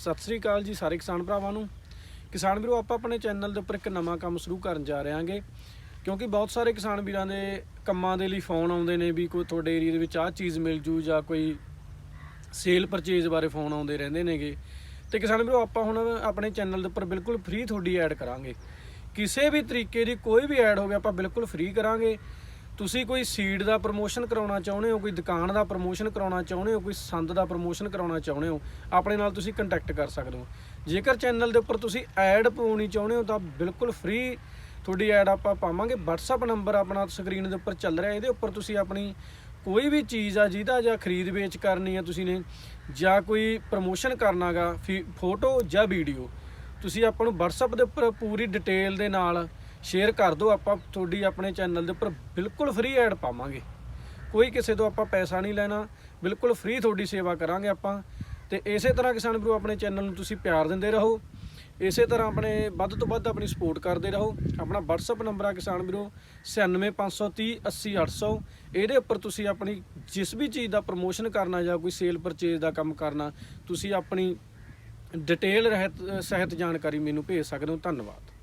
ਸਤਿ ਸ੍ਰੀ ਅਕਾਲ ਜੀ ਸਾਰੇ ਕਿਸਾਨ ਭਰਾਵਾਂ ਨੂੰ। ਕਿਸਾਨ ਵੀਰੋ, ਆਪਾਂ ਆਪਣੇ ਚੈਨਲ ਦੇ ਉੱਪਰ ਇੱਕ ਨਵਾਂ ਕੰਮ ਸ਼ੁਰੂ ਕਰਨ ਜਾ ਰਹੇ ਹਾਂਗੇ। ਕਿਉਂਕਿ ਬਹੁਤ ਸਾਰੇ ਕਿਸਾਨ ਵੀਰਾਂ ਦੇ ਕੰਮਾਂ ਦੇ ਲਈ ਫੋਨ ਆਉਂਦੇ ਨੇ ਵੀ ਕੋਈ ਤੁਹਾਡੇ ਏਰੀਆ ਦੇ ਵਿੱਚ ਆਹ ਚੀਜ਼ ਮਿਲ ਜੂ ਜਾਂ ਕੋਈ ਸੇਲ ਪਰਚੇਜ਼ ਬਾਰੇ ਫੋਨ ਆਉਂਦੇ ਰਹਿੰਦੇ ਨੇਗੇ। ਤੇ ਕਿਸਾਨ ਵੀਰੋ, ਆਪਾਂ ਹੁਣ ਆਪਣੇ ਚੈਨਲ ਦੇ ਉੱਪਰ ਬਿਲਕੁਲ ਫ੍ਰੀ ਤੁਹਾਡੀ ਐਡ ਕਰਾਂਗੇ। ਕਿਸੇ ਵੀ ਤਰੀਕੇ ਦੀ ਕੋਈ ਵੀ ਐਡ ਹੋਵੇ, ਆਪਾਂ ਬਿਲਕੁਲ ਫ੍ਰੀ ਕਰਾਂਗੇ। ਤੁਸੀਂ ਕੋਈ ਸੀਡ ਦਾ ਪ੍ਰਮੋਸ਼ਨ ਕਰਾਉਣਾ ਚਾਹੁੰਦੇ ਹੋ, ਕੋਈ ਦੁਕਾਨ ਦਾ ਪ੍ਰਮੋਸ਼ਨ ਕਰਾਉਣਾ ਚਾਹੁੰਦੇ ਹੋ, ਕੋਈ ਸੰਦ ਦਾ ਪ੍ਰਮੋਸ਼ਨ ਕਰਾਉਣਾ ਚਾਹੁੰਦੇ ਹੋ, ਆਪਣੇ ਨਾਲ ਤੁਸੀਂ ਕੰਟੈਕਟ ਕਰ ਸਕਦੇ ਹੋ। ਜੇਕਰ ਚੈਨਲ ਦੇ ਉੱਪਰ ਤੁਸੀਂ ਐਡ ਪਾਉਣੀ ਚਾਹੁੰਦੇ ਹੋ ਤਾਂ ਬਿਲਕੁਲ ਫ੍ਰੀ ਤੁਹਾਡੀ ਐਡ ਆਪਾਂ ਪਾਵਾਂਗੇ। WhatsApp ਨੰਬਰ ਆਪਣਾ ਸਕਰੀਨ ਦੇ ਉੱਪਰ ਚੱਲ ਰਿਹਾ, ਇਹਦੇ ਉੱਪਰ ਤੁਸੀਂ ਆਪਣੀ ਕੋਈ ਵੀ ਚੀਜ਼ ਆ, ਜਿਹਦਾ ਜਾਂ ਖਰੀਦ ਵੇਚ ਕਰਨੀ ਆ ਤੁਸੀਂ ਨੇ, ਜਾਂ ਕੋਈ ਪ੍ਰਮੋਸ਼ਨ ਕਰਨਾਗਾ ਫੋਟੋ ਜਾਂ ਵੀਡੀਓ ਤੁਸੀਂ ਆਪਾਂ ਨੂੰ WhatsApp ਦੇ ਉੱਪਰ ਪੂਰੀ ਡਿਟੇਲ ਦੇ ਨਾਲ ਸ਼ੇਅਰ ਕਰ ਦਿਓ, ਆਪਾਂ ਤੁਹਾਡੀ ਆਪਣੇ ਚੈਨਲ ਦੇ ਉੱਪਰ ਬਿਲਕੁਲ ਫ੍ਰੀ ਐਡ ਪਾਵਾਂਗੇ। ਕੋਈ ਕਿਸੇ ਤੋਂ ਆਪਾਂ ਪੈਸਾ ਨਹੀਂ ਲੈਣਾ, ਬਿਲਕੁਲ ਫ੍ਰੀ ਤੁਹਾਡੀ ਸੇਵਾ ਕਰਾਂਗੇ ਆਪਾਂ। ਤੇ ਇਸੇ ਤਰ੍ਹਾਂ ਕਿਸਾਨ ਵੀਰੋ, ਆਪਣੇ ਚੈਨਲ ਨੂੰ ਤੁਸੀਂ ਪਿਆਰ ਦਿੰਦੇ ਰਹੋ। ਇਸੇ ਤਰ੍ਹਾਂ ਆਪਣੇ ਵੱਧ ਤੋਂ ਵੱਧ ਆਪਣੀ ਸਪੋਰਟ ਕਰਦੇ ਰਹੋ। ਆਪਣਾ WhatsApp ਨੰਬਰ ਆ ਕਿਸਾਨ ਵੀਰੋ 96530 80800 ਇਹਦੇ ਉੱਪਰ ਤੁਸੀਂ ਆਪਣੀ ਜਿਸ ਵੀ ਚੀਜ਼ ਦਾ ਪ੍ਰਮੋਸ਼ਨ ਕਰਨਾ ਜਾਂ ਕੋਈ ਸੇਲ ਪਰਚੇਜ਼ ਦਾ ਕੰਮ ਕਰਨਾ, ਤੁਸੀਂ ਆਪਣੀ ਡਿਟੇਲ ਰਹਿਤ ਸਹਿਤ ਜਾਣਕਾਰੀ ਮੈਨੂੰ ਭੇਜ ਸਕਦੇ ਹੋ। ਧੰਨਵਾਦ।